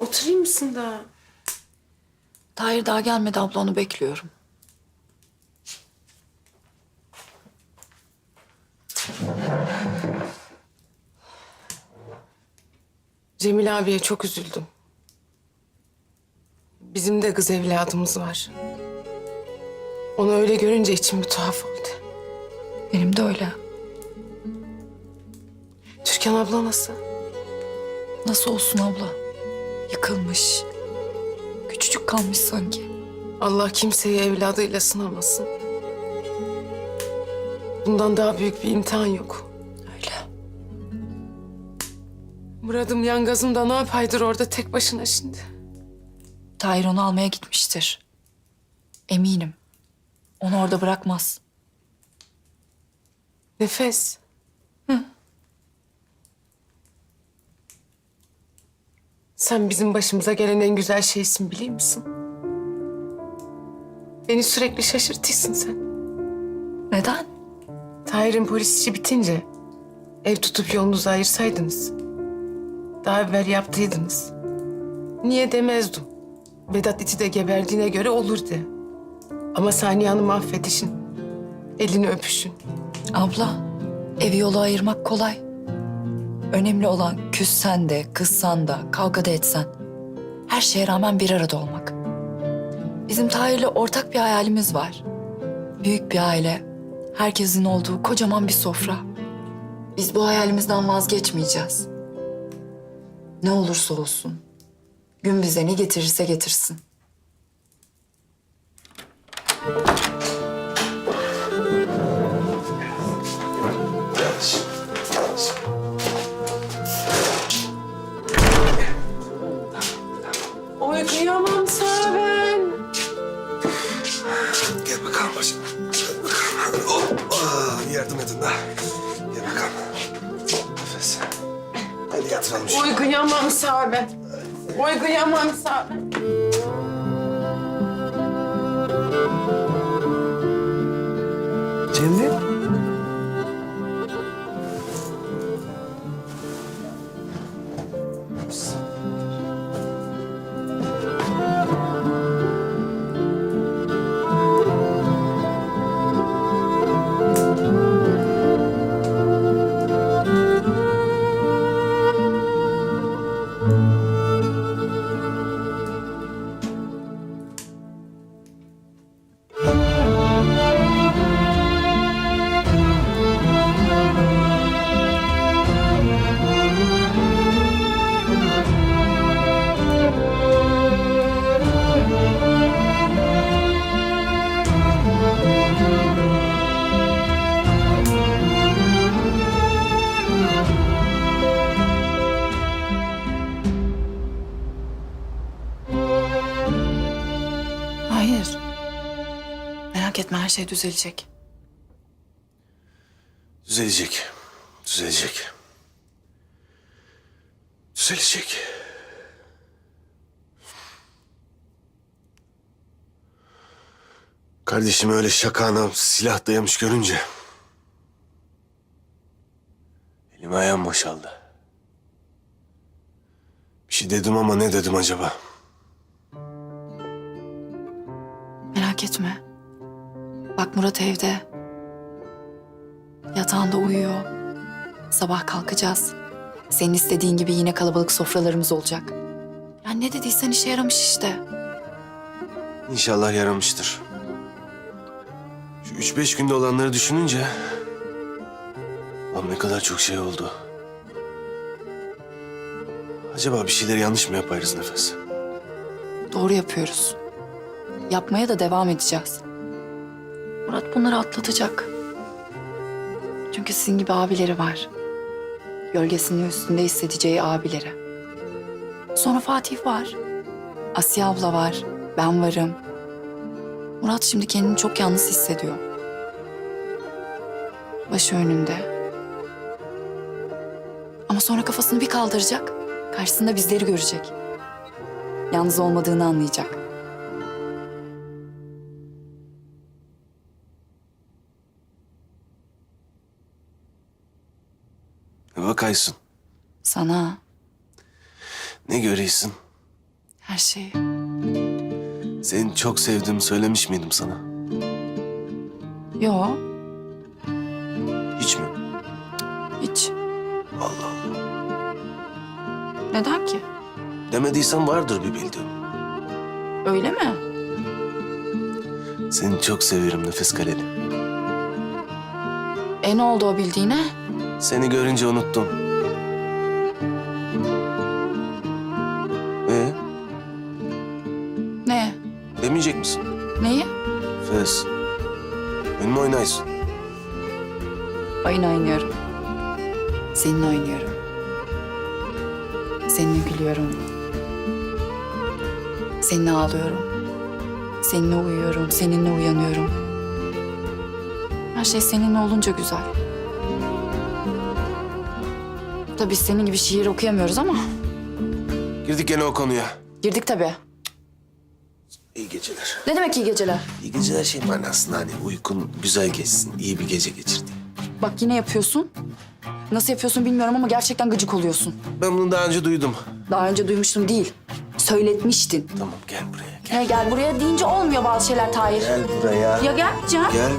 Oturayım mısın daha? Tahir daha gelmedi abla onu bekliyorum. Cemil abiye çok üzüldüm. Bizim de kız evladımız var. Onu öyle görünce içim bir tuhaf oldu. Benim de öyle. Türkan abla nasıl? Nasıl olsun abla? Yıkılmış. Küçücük kalmış sanki. Allah kimseyi evladıyla sınamasın. Bundan daha büyük bir imtihan yok. Öyle. Muradım yangazım da ne yapaydır orada tek başına şimdi. Tahir onu almaya gitmiştir. Eminim. Onu orada bırakmaz. Nefes. Sen bizim başımıza gelen en güzel şeysin biliyor musun? Beni sürekli şaşırtıyorsun sen. Neden? Tahir'in polis işi bitince ev tutup yolunuzu ayırsaydınız. Daha evvel yaptıydınız. Niye demezdim. Vedat iti de geberdiğine göre olur de. Ama Saniye Hanım'ı affedişin. Elini öpüşün. Abla, evi yolu ayırmak kolay. Önemli olan küssen de, kızsan da, kavga da etsen. Her şeye rağmen bir arada olmak. Bizim Tahir'le ortak bir hayalimiz var. Büyük bir aile, herkesin olduğu kocaman bir sofra. Biz bu hayalimizden vazgeçmeyeceğiz. Ne olursa olsun. Gün bize ne getirirse getirsin. Hoppa. Yardım edin daha. Gel bakalım. Nefes. Hadi yatıralım şu. Oy kıyamam sana ben. Oy kıyamam sana ben. Cemre. Etme her şey düzelecek. Düzelecek. Düzelecek. Düzelecek. Kardeşim öyle şakana silah dayamış görünce... Elim ayağım boşaldı. Bir şey dedim ama ne dedim acaba? Merak etme. Bak Murat evde. Yatağında uyuyor. Sabah kalkacağız. Senin istediğin gibi yine kalabalık sofralarımız olacak. Ya ne dediysen işe yaramış işte. İnşallah yaramıştır. Şu üç beş günde olanları düşününce... Lan ne kadar çok şey oldu. Acaba bir şeyleri yanlış mı yaparız Nefes? Doğru yapıyoruz. Yapmaya da devam edeceğiz. Murat bunları atlatacak. Çünkü sizin gibi abileri var. Gölgesinin üstünde hissedeceği abileri. Sonra Fatih var. Asiye abla var. Ben varım. Murat şimdi kendini çok yalnız hissediyor. Başı önünde. Ama sonra kafasını bir kaldıracak. Karşısında bizleri görecek. Yalnız olmadığını anlayacak. Bakaysın? Sana Ne görüyorsun? Her şeyi. Seni çok sevdiğimi söylemiş miydim sana? Yo, Hiç mi? hiç. Allah Allah. Neden ki? Demediysen vardır bir bildiğim. Öyle mi? Seni çok seviyorum Nefes Kaleli. E ne oldu o bildiğine? Seni görünce unuttum. Ee, Ne? demeyecek misin? Neyi? Fes. Benimle oynaysın. Oyun oynuyorum. Seninle oynuyorum. Seninle gülüyorum. Seninle ağlıyorum. Seninle uyuyorum, seninle uyanıyorum. Her şey seninle olunca güzel. Tabii senin gibi şiir okuyamıyoruz ama Girdik gene o konuya. girdik tabii. İyi geceler. Ne demek iyi geceler? İyi geceler şey manasında hani uykun güzel geçsin, iyi bir gece geçir diye. Bak yine yapıyorsun. Nasıl yapıyorsun bilmiyorum ama gerçekten gıcık oluyorsun. Ben bunu daha önce duydum. Daha önce duymuştum değil. Söyletmiştin. Tamam gel buraya gel. Ne gel buraya deyince olmuyor bazı şeyler Tahir. Gel buraya. Ya gel Can. Gel